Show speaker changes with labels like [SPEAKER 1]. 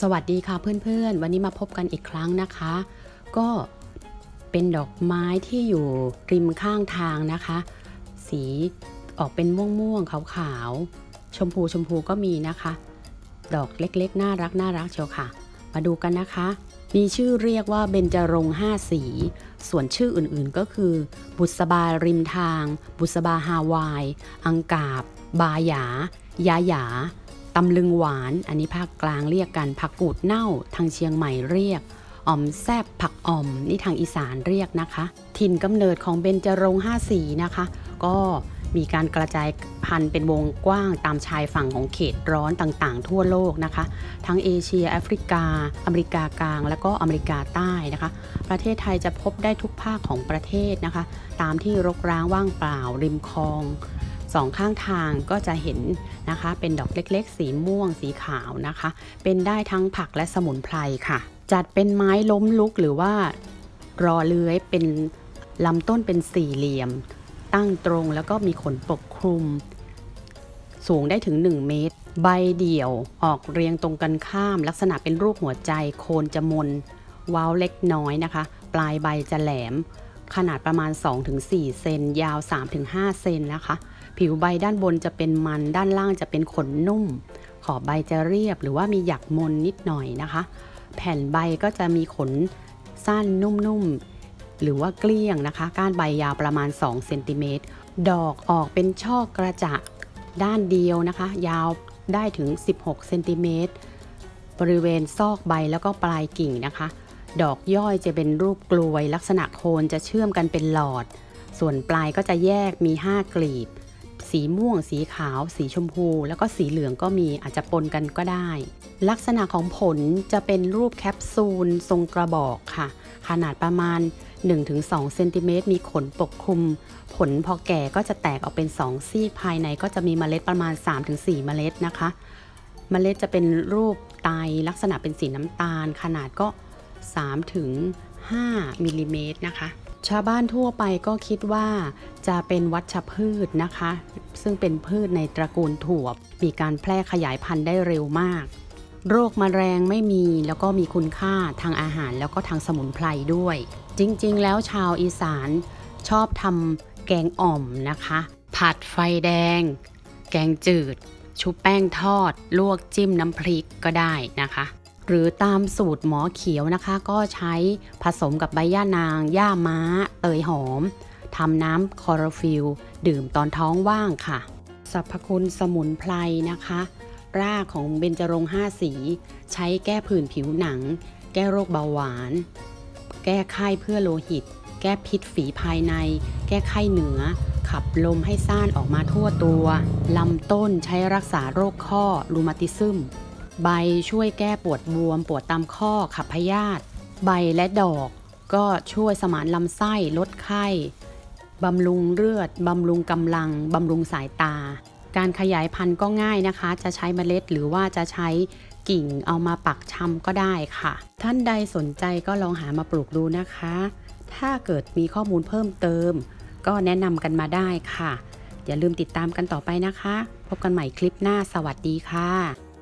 [SPEAKER 1] สวัสดีค่ะเพื่อนๆ วันนี้มาพบกันอีกครั้งนะคะ ก็เป็นดอกไม้ที่อยู่ริมข้างทางนะคะ สีออกเป็นม่วงๆขาวๆชมพูชมพูก็มีนะคะ ดอกเล็กๆ น่ารักน่ารักเชียวค่ะ มาดูกันนะคะ มีชื่อเรียกว่าเบญจรงห้าสี ส่วนชื่ออื่นๆก็คือ บุษบาริมทาง บุษบาฮาวาย อังกาบบาหยา ยาหยา ตำลึงหวาน อันนี้ภาคกลางเรียกกันผักกูดเน่า ทางเชียงใหม่เรียกอ่อมแซบผักอ่อม นี่ทางอีสานเรียกนะคะ ถิ่นกำเนิดของเบญจรงค์ห้าสีนะคะ ก็มีการกระจายพันธุ์เป็นวงกว้างตามชายฝั่งของเขตร้อนต่างๆ ทั่วโลกนะคะ ทั้งเอเชีย แอฟริกา อเมริกากลาง และก็อเมริกาใต้นะคะ ประเทศไทยจะพบได้ทุกภาคของประเทศนะคะ ตามที่รกร้างว่างเปล่า ริมคลอง สองข้างทางก็จะเห็นนะคะ เป็นดอกเล็กๆ สีม่วงสีขาวนะคะ เป็นได้ทั้งผักและสมุนไพรค่ะ จัดเป็นไม้ล้มลุกหรือว่ารอเลื้อยเป็นลำต้นเป็นสี่เหลี่ยม ตั้งตรงแล้วก็มีขนปกคลุม สูงได้ถึง 1 เมตร ใบเดี่ยวออกเรียงตรงกันข้าม ลักษณะเป็นรูปหัวใจโคนจะมนว้าวเล็กน้อยนะคะ ปลายใบจะแหลม ขนาดประมาณ 2-4 เซน ยาว 3-5 เซนนะคะ ผิวใบด้านบนจะเป็นมัน ด้านล่างจะเป็นขนนุ่ม ขอบใบจะเรียบหรือว่ามีหยักมนนิดหน่อยนะคะ แผ่นใบก็จะมีขนสั้นนุ่มๆ หรือว่าเกลี้ยงนะคะ ก้านใบยาวประมาณ 2 เซนติเมตร ดอกออกเป็นช่อกระจะด้านเดียวนะคะ ยาวได้ถึง 16 เซนติเมตร บริเวณซอกใบแล้วก็ปลายกิ่งนะคะ ดอกย่อยจะเป็นรูปกลวย ลักษณะโคนจะเชื่อมกันเป็นหลอด ส่วนปลายก็จะแยกมี 5 กลีบ สีม่วง สีขาว สีชมพู แล้วก็สีเหลืองก็มีอาจจะปนกันก็ได้ ลักษณะของผลจะเป็นรูปแคปซูลทรงกระบอกค่ะ ขนาดประมาณ 1-2เซนติเมตรมีขนปกคลุม ผลพอแก่ก็จะแตกออกเป็น 2 ซีกภายในก็จะมีเมล็ดประมาณ 3-4 เมล็ดนะคะ เมล็ดจะเป็นรูปไตลักษณะเป็นสีน้ำตาล ขนาดก็ 3-5มิลลิเมตรนะคะ ชาวบ้านทั่วไปก็คิดว่าจะเป็นวัชพืชนะคะ ซึ่งเป็นพืชในตระกูลถั่วมีการแพร่ขยายพันธุ์ได้เร็วมาก โรคมแมลงไม่มีแล้วก็มีคุณค่าทางอาหารแล้วก็ทางสมุนไพรด้วย จริงๆ แล้วชาวอีสานชอบทำแกงอ่อมนะคะ ผัดไฟแดง แกงจืด ชุบแป้งทอด ลวกจิ้มน้ำพริกก็ได้นะคะ หรือตามสูตรหมอเขียวนะคะ ก็ใช้ผสมกับใบย่านางย่าม้า เตยหอมทำน้ำคอโรฟิลดื่มตอนท้องว่างค่ะสรรพคุณสมุนไพรนะคะ รากของเบญจรงค์ห้าสี ใช้แก้ผื่นผิวหนัง แก้โรคเบาหวาน แก้ไข้เพื่อโลหิต แก้พิษฝีภายใน แก้ไข้เหนือ ขับลมให้ซ่านออกมาทั่วตัว ลำต้นใช้รักษาโรคข้อรูมาติซึม ใบช่วยแก้ปวดบวม ปวดตามข้อขับพยาธิใบและดอกก็ช่วยสมานลำไส้ลดไข้บำรุงเลือด บำรุงกำลัง บำรุงสายตา การขยายพันธุ์ก็ง่ายนะคะ จะใช้เมล็ดหรือว่าจะใช้กิ่งเอามาปักชำก็ได้ค่ะ ท่านใดสนใจก็ลองหามาปลูกดูนะคะ ถ้าเกิดมีข้อมูลเพิ่มเติม ก็แนะนำกันมาได้ค่ะ อย่าลืมติดตามกันต่อไปนะคะ พบกันใหม่คลิปหน้าสวัสดีค่ะ